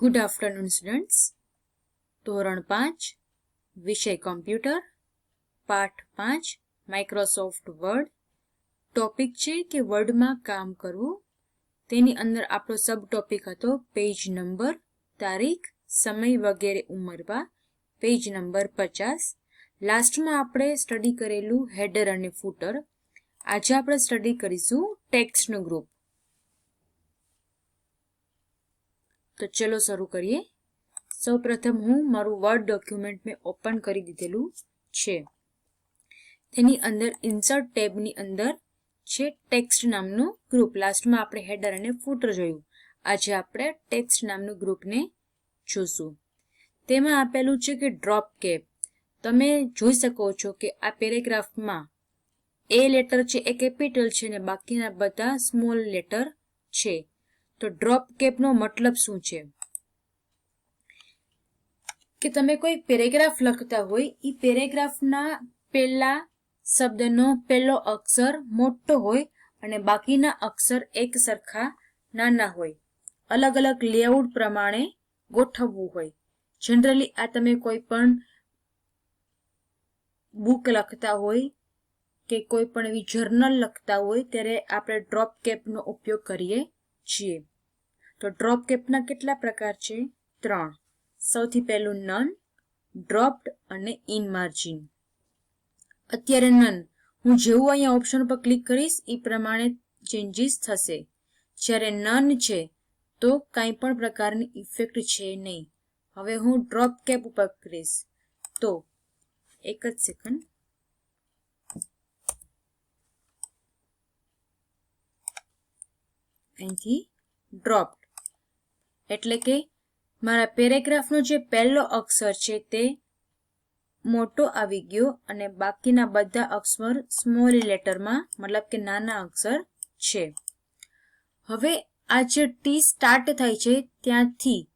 Good afternoon students ધોરણ પાંચ, વિષય કોમ્પ્યુટર. પાઠ પાંચ માઇક્રોસોફ્ટ વર્ડ ટોપિક છે કે વર્ડમાં કામ કરવું. તેની અંદર આપણો સબ ટોપિક હતો પેજ નંબર તારીખ, સમય વગેરે ઉમરવા પેજ નંબર પચાસ. લાસ્ટમાં આપણે સ્ટડી કરેલું હેડર અને ફૂટર આજે આપણે સ્ટડી કરીશું ટેક્સ્ટનું ગ્રુપ તો ચલો શરૂ કરીએ. સૌપ્રથમ હું મારું વર્ડ ડોક્યુમેન્ટ મેં ઓપન કરી દીધેલું છે. તેની અંદર ઇન્સર્ટ ટેબની અંદર છે ટેક્સ્ટ નામનું ગ્રુપ લાસ્ટમાં આપણે હેડર અને ફૂટર જોયું. આજે આપણે ટેક્સ્ટ નામનું ગ્રુપને જોશું. તેમાં આપેલું છે કે ડ્રોપ કેપ તમે જોઈ શકો છો કે આ પેરેગ્રાફમાં એ લેટર છે, એ કેપિટલ છે અને બાકીના બધા સ્મોલ લેટર છે. તો ડ્રોપ કેપનો મતલબ શું છે? કે તમે કોઈ પેરેગ્રાફ લખતા હોય એ પેરેગ્રાફના પહેલા શબ્દનો પહેલો અક્ષર મોટો હોય અને બાકીના અક્ષર એક સરખા નાના હોય. અલગ અલગ લેઆઉટ પ્રમાણે ગોઠવવું હોય. જનરલી આ તમે કોઈ પણ બુક લખતા હોય કે કોઈ પણ એવી જર્નલ લખતા હોય, ત્યારે આપણે ડ્રોપ કેપનો ઉપયોગ કરીએ છીએ. તો ડ્રોપ કેપના કેટલા પ્રકાર છે? ત્રણ. સૌથી પહેલું નન ડ્રોપ્ડ અને ઇન માર્જિન અત્યારે નન હું જેવું અહીંયા ઓપ્શન પર ક્લિક કરીશ એ પ્રમાણે ચેન્જીસ થશે. જ્યારે નન છે, તો કાંઈ પણ પ્રકારની ઇફેક્ટ છે નહીં. હવે હું ડ્રોપ કેપ ઉપર કરીશ. તો, એક જ સેકન્ડ અહીંથી ડ્રોપ્ડ એટલે કે મારા પેરેગ્રાફનો જે પહેલો અક્ષર છે તે મોટો આવી ગયો અને બાકીના બધા અક્ષર સ્મોલ લેટરમાં, મતલબ કે નાના અક્ષર છે. હવે આ જે ટી સ્ટાર્ટ થાય છે ત્યાંથી,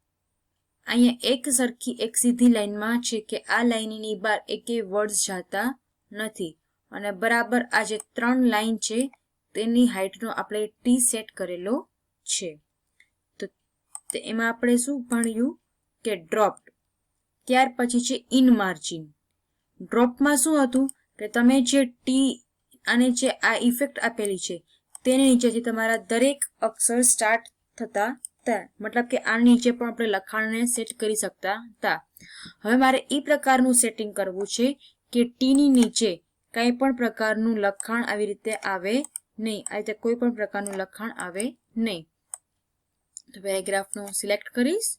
અહીંયા એક સરખી, એક સીધી લાઈનમાં છે કે આ લાઈનની બહાર એકેય વર્ડ્સ જતા નથી. અને બરાબર આ જે ત્રણ લાઈન છે, તેની હાઇટનો આપણે ટી સેટ કરેલો છે. તો એમાં આપણે શું ભણ્યું કે ડ્રોપ્ડ ત્યાર પછી છે ઇન માર્જિન ડ્રોપમાં શું હતું કે તમે જે ટી અને જે આ ઇફેક્ટ આપેલી છે તેની નીચેથી તમારા દરેક અક્ષર સ્ટાર્ટ થતા હતા મતલબ કે આ નીચે પણ આપણે લખાણને સેટ કરી શકતા હતા હવે મારે એ પ્રકારનું સેટિંગ કરવું છે કે ટીની નીચે કંઈ પણ પ્રકારનું લખાણ આવી રીતે આવે નહીં. આ રીતે કોઈ પણ પ્રકારનું લખાણ આવે નહીં. તો પેરેગ્રાફનું સિલેક્ટ કરીશ.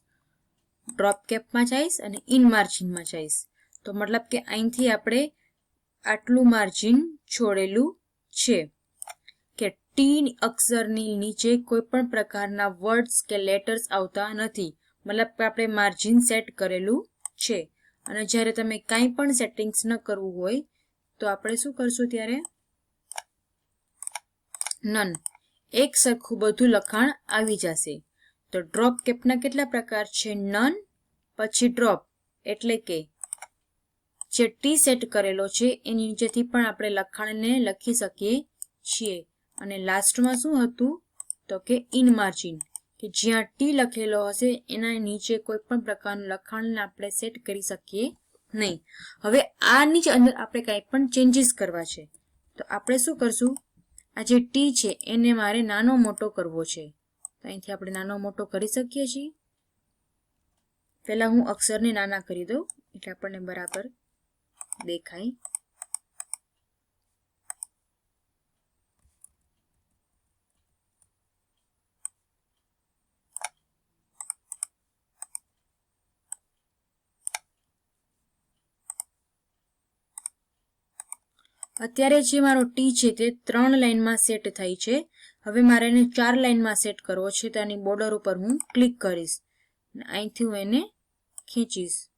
ડ્રોપ કેપમાં જઈશ અને ઇન માર્જિનમાં જઈશ. તો મતલબ કે અહીંથી આપણે આટલું માર્જિન છોડેલું છે. કે ટી અક્ષરની નીચે કોઈ પણ પ્રકારના વર્ડ્સ કે લેટર્સ આવતા નથી. મતલબ કે આપણે માર્જિન સેટ કરેલું છે. અને જ્યારે તમે કાંઈ પણ સેટિંગ્સ ન કરવું હોય, તો આપણે શું કરશું ત્યારે? નન એક સરખું બધું લખાણ આવી જશે. તો ડ્રોપ કેપના કેટલા પ્રકાર છે? નન પછી ડ્રોપ એટલે કે જે ટી સેટ કરેલો છે, એની નીચેથી પણ આપણે લખાણને લખી શકીએ છીએ. અને લાસ્ટમાં શું હતું? તો કે ઇન માર્જિન કે જ્યાં ટી લખેલો હશે, એના નીચે કોઈ પણ પ્રકારનું લખાણને આપણે સેટ કરી શકીએ નહીં. હવે આની જ અંદર આપણે કાંઈ પણ ચેન્જીસ કરવા છે. તો આપણે શું કરશું? આ જે ટી છે, એને મારે નાનો મોટો કરવો છે. અહીંથી આપણે નાનો મોટો કરી શકીએ છીએ. પહેલાં હું અક્ષરને નાના કરી દઉં, એટલે આપણને બરાબર દેખાય. અત્યારે જે મારો ટી છે તે ત્રણ લાઇનમાં સેટ થઈ છે. હવે મારે એને ચાર લાઇનમાં સેટ કરવો છે, તો આની બોર્ડર ઉપર હું ક્લિક કરીશ. અહીંથી હું એને ખેંચીશ.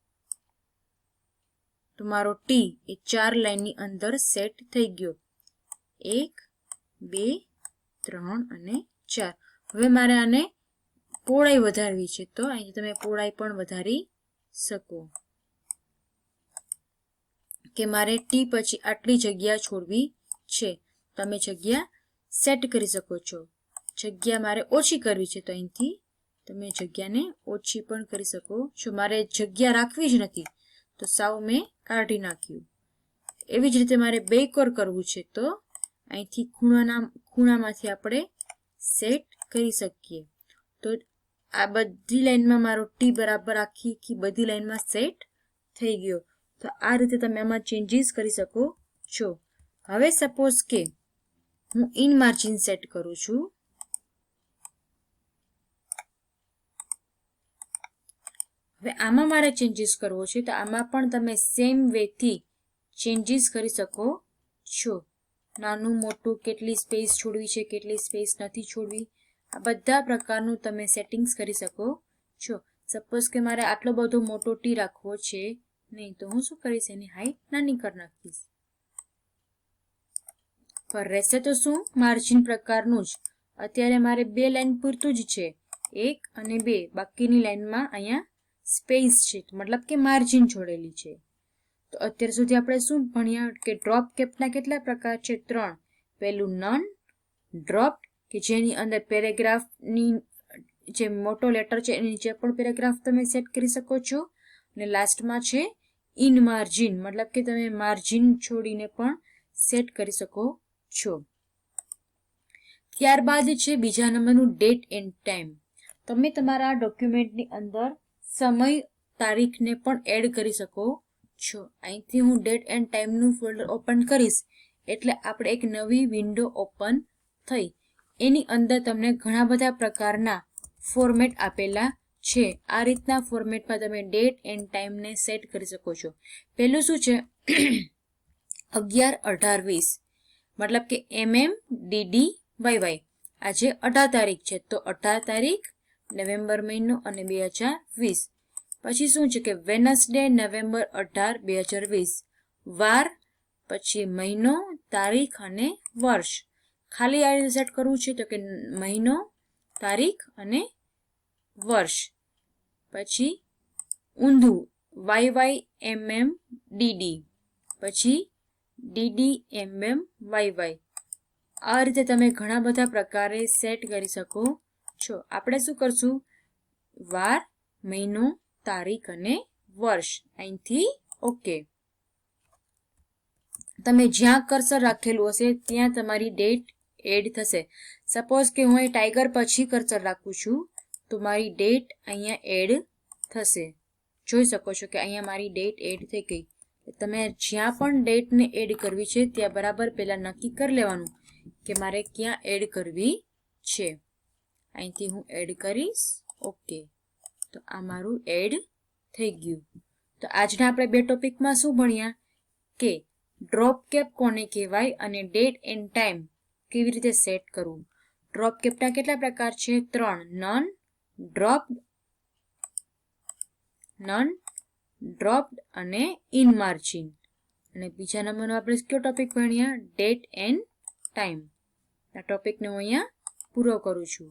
તો મારો ટી એ ચાર લાઇનની અંદર સેટ થઈ ગયો. એક, બે, ત્રણ અને ચાર. હવે મારે આને પહોળાઈ વધારવી છે, તો અહીંથી તમે પહોળાઈ પણ વધારી શકો. કે મારે ટી પછી આટલી જગ્યા છોડવી છે. તમે જગ્યા સેટ કરી શકો છો. જગ્યા મારે ઓછી કરવી છે તો અહીંથી તમે જગ્યાને ઓછી પણ કરી શકો છો. મારે જગ્યા રાખવી જ નથી, તો સાવ મેં કાઢી નાખ્યું. એવી જ રીતે મારે બે કોર કરવું છે તો અહીંથી ખૂણાના, ખૂણામાંથી આપણે સેટ કરી શકીએ. તો આ બધી લાઈનમાં મારો ટી બરાબર આખી આખી બધી લાઈનમાં સેટ થઈ ગયો. તો આ રીતે તમે આમાં ચેન્જીસ કરી શકો છો. હવે સપોઝ કે હું ઇન માર્જિન સેટ કરું છું. હવે આમાં મારે ચેન્જીસ કરવો છે, તો આમાં પણ તમે સેમ વેથી ચેન્જીસ કરી શકો છો. નાનું, મોટું, કેટલી સ્પેસ છોડવી છે, કેટલી સ્પેસ નથી છોડવી. આ બધા પ્રકારનું તમે સેટિંગ્સ કરી શકો છો. સપોઝ કે મારે આટલો બધો મોટો ટી રાખવો છે, નહીં તો હું શું કરીશ? એની હાઈટ નાની કરી નાખીશ. પર રહેશે તો શું? માર્જિન પ્રકારનું જ. અત્યારે મારે બે લાઇન પૂરતું જ છે. એક અને બે. બાકીની લાઇનમાં અહીંયા સ્પેસ છે. મતલબ કે માર્જિન છોડેલી છે. તો અત્યાર સુધી આપણે શું ભણ્યા કે ડ્રોપ કેપના કેટલા પ્રકાર છે? ત્રણ. પહેલું નન, ડ્રોપ, કે જેની અંદર પેરેગ્રાફની જે મોટો લેટર છે, એની નીચે પણ પેરેગ્રાફ તમે સેટ કરી શકો છો. અને લાસ્ટમાં છે, ઇન માર્જિન. મતલબ કે તમે માર્જિન છોડીને પણ સેટ કરી શકો છો. ત્યારબાદ છે બીજા નંબરનું ડેટ એન્ડ ટાઈમ તમે તમારા ડોક્યુમેન્ટની અંદર સમય, તારીખને પણ એડ કરી શકો છો. અહીંથી હું ડેટ એન્ડ ટાઈમનું ફોલ્ડર ઓપન કરીશ, એટલે આપણે એક નવી વિન્ડો ઓપન થઈ. એની અંદર તમને ઘણા બધા પ્રકારના ફોર્મેટ આપેલા છે. આ રીતના ફોર્મેટમાં તમે ડેટ એન્ડ ટાઈમને સેટ કરી શકો છો. પહેલું શું છે? અગિયાર અઢાર વીસ. મતલબ કે M M DD Y Y આજે અઢાર તારીખ છે, તો અઢાર તારીખ નવેમ્બર મહિનો અને બે હજાર વીસ. પછી શું છે કે વેનસડે નવેમ્બર અઢાર, બે હજાર વીસ. વાર, પછી મહિનો, તારીખ અને વર્ષ. ખાલી આ રીતે સેટ કરવું છે તો કે મહિનો, તારીખ અને વર્ષ. પછી ઊંધું Y Y M M DD પછી ડીડી એમ વાય વાય આ રીતે તમે ઘણા બધા પ્રકારે સેટ કરી શકો છો. આપણે શું કરશું? વાર, મહિનો, તારીખ અને વર્ષ. અહીંથી ઓકે. તમે જ્યાં કર્સર રાખેલું હશે, ત્યાં તમારી ડેટ એડ થશે. સપોઝ કે હું અહીં ટાઈગર પછી કર્સર રાખું છું, તો મારી ડેટ અહીંયા એડ થશે. જોઈ શકો છો કે અહીંયા મારી ડેટ એડ થઈ ગઈ. તમે જ્યાં પણ ડેટને એડ કરવી છે, ત્યાં બરાબર પહેલાં નક્કી કરી લેવાનું કે મારે ક્યાં એડ કરવી છે. અહીંથી હું એડ કરીશ. ઓકે તો આ મારું એડ થઈ ગયું. તો આજના આપણે બે ટોપિકમાં શું ભણ્યા? કે ડ્રોપ કેપ કોને કહેવાય અને ડેટ એન્ડ ટાઈમ કેવી રીતે સેટ કરવું? ડ્રોપ કેપના કેટલા પ્રકાર છે? ત્રણ. નન ડ્રોપ નન ડ્રોપ્ડ અને ઇન માર્જિન અને બીજા નંબરનો આપણે કયો ટોપિક ભણ્યા ડેટ એન્ડ ટાઈમ આ ટોપિકને હું અહીંયા પૂરો કરું છું.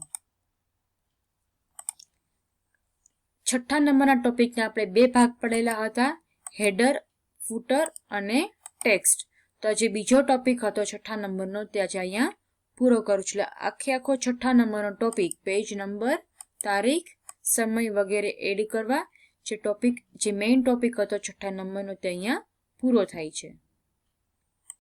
છઠ્ઠા નંબરના ટોપિકને આપણે બે ભાગ પડેલા હતા હેડર ફૂટર અને ટેક્સ્ટ તો જે બીજો ટોપિક હતો છઠ્ઠા નંબરનો, તે આજે અહીંયા પૂરો કરું છું. એટલે આખે આખો છઠ્ઠા નંબરનો ટોપિક પેજ નંબર તારીખ, સમય વગેરે એડ કરવા જે ટોપિક જે મેઇન ટોપિક હતો છઠ્ઠા નંબરનો તે અહીંયા પૂરો થાય છે.